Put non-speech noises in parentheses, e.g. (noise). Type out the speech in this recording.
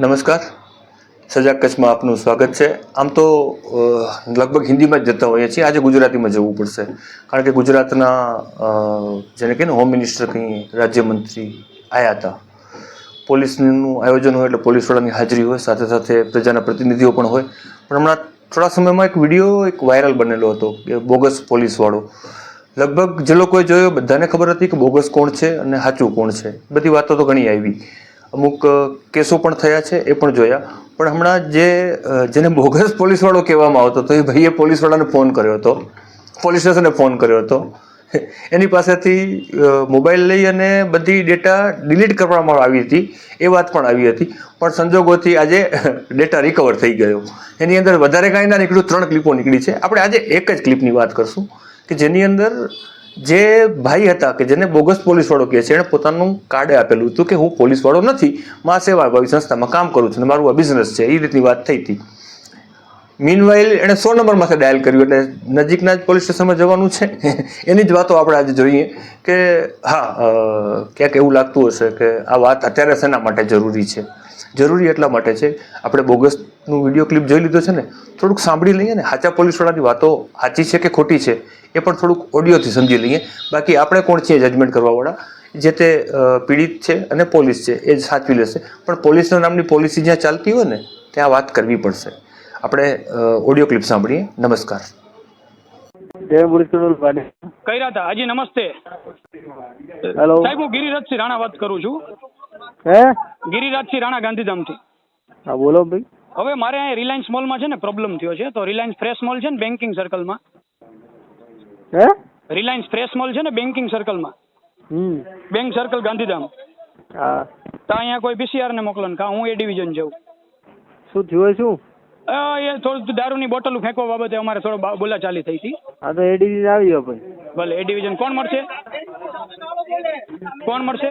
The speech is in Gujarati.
નમસ્કાર. સજાગ કચ્છમાં આપનું સ્વાગત છે. આમ તો લગભગ હિન્દીમાં જ જતા હોઈએ છીએ. આજે ગુજરાતીમાં જવું પડશે. કારણ કે ગુજરાતના જેને કહે ને, હોમ મિનિસ્ટર કંઈ રાજ્યમંત્રી આવ્યા હતા. પોલીસનું આયોજન હોય એટલે પોલીસવાળાની હાજરી હોય, સાથે સાથે પ્રજાના પ્રતિનિધિઓ પણ હોય. પણ હમણાં થોડા સમયમાં એક વીડિયો એક વાયરલ બનેલો હતો, કે બોગસ પોલીસવાળો. લગભગ જે લોકોએ જોયો, બધાને ખબર હતી કે બોગસ કોણ છે અને સાચું કોણ છે. બધી વાતો તો ઘણી આવી. અમુક કેસો પણ થયા છે, એ પણ જોયા. પણ હમણાં જે જેને બોગસ પોલીસવાળો કહેવામાં આવતો હતો, એ ભાઈએ પોલીસવાળાને ફોન કર્યો હતો. પોલીસ સ્ટેશને ફોન કર્યો હતો. એની પાસેથી મોબાઈલ લઈ અને બધી ડેટા ડિલીટ કરવામાં આવી હતી. એ વાત પણ આવી હતી. પણ સંજોગોથી આજે ડેટા રિકવર થઈ ગયો. એની અંદર વધારે કાંઈ ના નીકળ્યું, ત્રણ ક્લિપો નીકળી છે. આપણે આજે એક જ ક્લિપની વાત કરશું કે જેની અંદર જે ભાઈ હતા કે જેને બોગસ પોલીસવાળો કહે છે એણે પોતાનું કાર્ડ આપેલું હતું કે હું પોલીસવાળો નથી, મા સેવાભાવી સંસ્થામાં કામ કરું છું મારું આ બિઝનેસ છે, એ રીતની વાત થઈ હતી. મીનવાઇલ એણે સો નંબરમાંથી ડાયલ કર્યું એટલે નજીકના જ પોલીસ સ્ટેશનમાં જવાનું છે. (laughs) એની જ વાતો આપણે આજે જોઈએ કે, હા ક્યાંક એવું લાગતું હશે કે આ વાત અત્યારે શેના માટે જરૂરી છે? જરૂરી એટલા માટે છે, આપણે બોગસનું વીડિયો ક્લિપ જોઈ લીધો છે ને, થોડુંક સાંભળી લઈએ ને. સાચા પોલીસવાળાની વાતો સાચી છે કે ખોટી છે, એ પણ થોડુંક ઓડિયોથી સમજી લઈએ. બાકી આપણે કોણ છીએ જજમેન્ટ કરવાવાળા? જે તે પીડિત છે અને પોલીસ છે, એ સાચવી લેશે. પણ પોલીસના નામની પોલિસી જ્યાં ચાલતી હોય ને, ત્યાં વાત કરવી પડશે. આપણે ઓડિયો ક્લિપ સાંભળીએ. નમસ્કાર. કર્યા હતા હાજી નમસ્તે. હેલો સાહેબ હું ગિરિરાજસિંહ રાણા વાત કરું છું. હે? ગિરિરાજસિંહ રાણા ગાંધીધામથી. હા બોલો ભાઈ. હવે મારે અહીંયા રિલાયન્સ મોલમાં છે ને પ્રોબ્લેમ થયો છે તો રિલાયન્સ ફ્રેશ મોલ છે ને બેન્કિંગ સર્કલમાં હે? રિલાયન્સ ફ્રેશ મોલ છે ને બેન્કિંગ સર્કલમાં હમ. Bank circle Gandhidham. હા. તો અહીંયા કોઈ બીસીઆર ને મોકલો ને કા હું એ ડિવિઝન જાઉં? શું થયું હોય શું? એ થોડું દારૂની બોટલ ફેંકવા બાબતે અમારે થોડો બોલા બોલાચાલી થઈ હતી. હા તો એડીજી આવી ગયો ભાઈ. ભલે એ ડિવિઝન કોણ મળશે? કોણ મળશે?